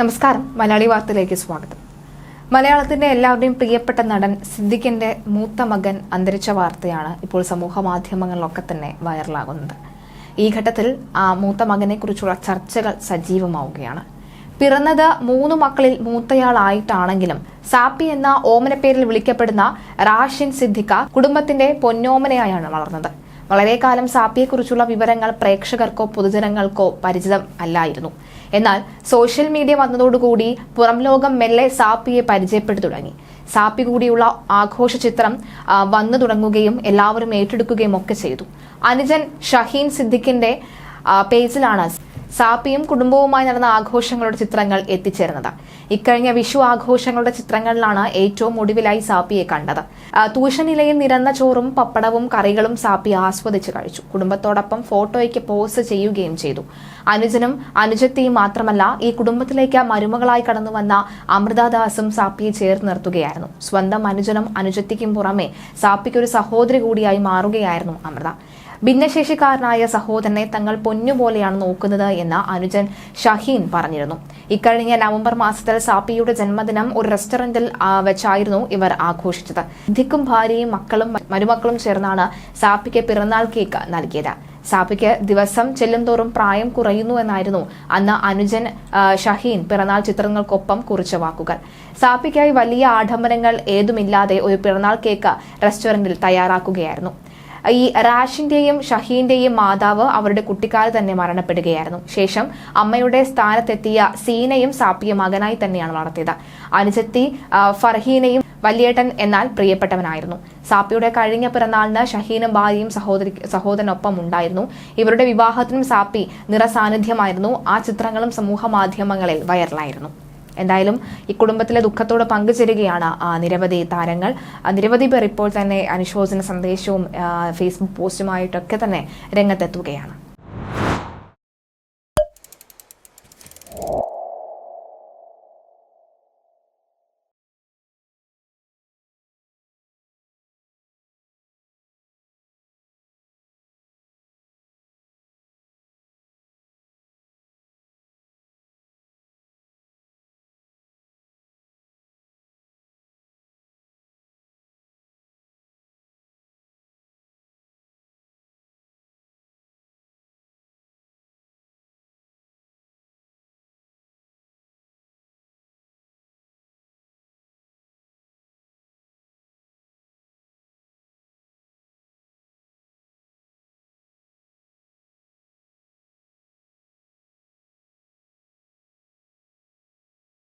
നമസ്കാരം. മലയാളി വാർത്തയിലേക്ക് സ്വാഗതം. മലയാളത്തിന്റെ എല്ലാവരുടെയും പ്രിയപ്പെട്ട നടൻ സിദ്ദിഖിന്റെ മൂത്ത മകൻ അന്തരിച്ച വാർത്തയാണ് ഇപ്പോൾ സമൂഹ മാധ്യമങ്ങളിലൊക്കെ തന്നെ വൈറലാകുന്നത്. ഈ ഘട്ടത്തിൽ ആ മൂത്ത മകനെ കുറിച്ചുള്ള ചർച്ചകൾ സജീവമാവുകയാണ്. പിറന്നത് മൂന്ന് മക്കളിൽ മൂത്തയാളായിട്ടാണെങ്കിലും സാപ്പി എന്ന ഓമനപ്പേരിൽ വിളിക്കപ്പെടുന്ന റാഷിൻ സിദ്ദിഖ കുടുംബത്തിന്റെ പൊന്നോമനയായാണ് വളർന്നത്. വളരെ കാലം സാപ്പിയെക്കുറിച്ചുള്ള വിവരങ്ങൾ പ്രേക്ഷകർക്കോ പൊതുജനങ്ങൾക്കോ പരിചിതം അല്ലായിരുന്നു. എന്നാൽ സോഷ്യൽ മീഡിയ വന്നതോടുകൂടി പുറം ലോകം മെല്ലെ സാപ്പിയെ പരിചയപ്പെട്ടു തുടങ്ങി. സാപ്പി കൂടിയുള്ള ആഘോഷ ചിത്രം വന്നു തുടങ്ങുകയും എല്ലാവരും ഏറ്റെടുക്കുകയും ഒക്കെ ചെയ്തു. അനുജൻ ഷഹീൻ സിദ്ദിഖിന്റെ പേജിലാണ് സാപ്പിയും കുടുംബവുമായി നടന്ന ആഘോഷങ്ങളുടെ ചിത്രങ്ങൾ എത്തിച്ചേർന്നത്. ഇക്കഴിഞ്ഞ വിഷു ആഘോഷങ്ങളുടെ ചിത്രങ്ങളിലാണ് ഏറ്റവും ഒടുവിലായി സാപ്പിയെ കണ്ടത്. തൂഷനിലയിൽ നിരന്ന ചോറും പപ്പടവും കറികളും സാപ്പി ആസ്വദിച്ച് കഴിച്ചു. കുടുംബത്തോടൊപ്പം ഫോട്ടോയ്ക്ക് പോസ് ചെയ്യുകയും ചെയ്തു. അനുജനും അനുജത്തെയും മാത്രമല്ല ഈ കുടുംബത്തിലേക്ക് മരുമകളായി കടന്നു വന്ന അമൃതാദാസും സാപ്പിയെ ചേർത്ത് നിർത്തുകയായിരുന്നു. സ്വന്തം അനുജനും അനുജത്തിക്കും പുറമെ സാപ്പിക്ക് ഒരു സഹോദരി കൂടിയായി മാറുകയായിരുന്നു അമൃത. ഭിന്നശേഷിക്കാരനായ സഹോദരനെ തങ്ങൾ പൊന്നുപോലെയാണ് നോക്കുന്നത് എന്ന് അനുജൻ ഷഹീൻ പറഞ്ഞിരുന്നു. ഇക്കഴിഞ്ഞ നവംബർ മാസത്തിൽ സാപ്പിയുടെ ജന്മദിനം ഒരു റെസ്റ്റോറന്റിൽ വെച്ചായിരുന്നു ഇവർ ആഘോഷിച്ചത്. ദിക്കും ഭാര്യയും മക്കളും മരുമക്കളും ചേർന്നാണ് സാപ്പിക്ക് പിറന്നാൾ കേക്ക് നൽകിയത്. സാപ്പിക്ക് ദിവസം ചെല്ലുംതോറും പ്രായം കുറയുന്നു എന്നായിരുന്നു അന്ന് അനുജൻ ഷഹീൻ പിറന്നാൾ ചിത്രങ്ങൾക്കൊപ്പം കുറിച്ച വാക്കുകൾ. സാപ്പിക്കായി വലിയ ആഡംബരങ്ങൾ ഏതുമില്ലാതെ ഒരു പിറന്നാൾ കേക്ക് റെസ്റ്റോറന്റിൽ തയ്യാറാക്കുകയായിരുന്നു. ഈ റാഷിന്റെയും ഷഹീന്റെയും മാതാവ് അവരുടെ കുട്ടിക്കാലത്ത് തന്നെ മരണപ്പെടുകയായിരുന്നു. ശേഷം അമ്മയുടെ സ്ഥാനത്തെത്തിയ സീനയും സാപ്പിയ മകനായി തന്നെയാണ് വളർത്തിയത്. അനുജത്തി ഫർഹീനയും വലിയേട്ടൻ എന്നാൽ പ്രിയപ്പെട്ടവനായിരുന്നു. സാപ്പിയുടെ കഴിഞ്ഞ പിറന്നാളിന് ഷഹീനും ഭാര്യയും സഹോദരി സഹോദരനൊപ്പം ഉണ്ടായിരുന്നു. ഇവരുടെ വിവാഹത്തിനും സാപ്പി നിറസാന്നിധ്യമായിരുന്നു. ആ ചിത്രങ്ങളും സമൂഹ മാധ്യമങ്ങളിൽ വൈറലായിരുന്നു. എന്തായാലും ഈ കുടുംബത്തിലെ ദുഃഖത്തോട് പങ്കുചേരുകയാണ് നിരവധി താരങ്ങൾ. നിരവധി പേർ ഇപ്പോൾ തന്നെ അനുശോചന സന്ദേശവും ഫേസ്ബുക്ക് പോസ്റ്റുമായിട്ടൊക്കെ തന്നെ രംഗത്തെത്തുകയാണ്.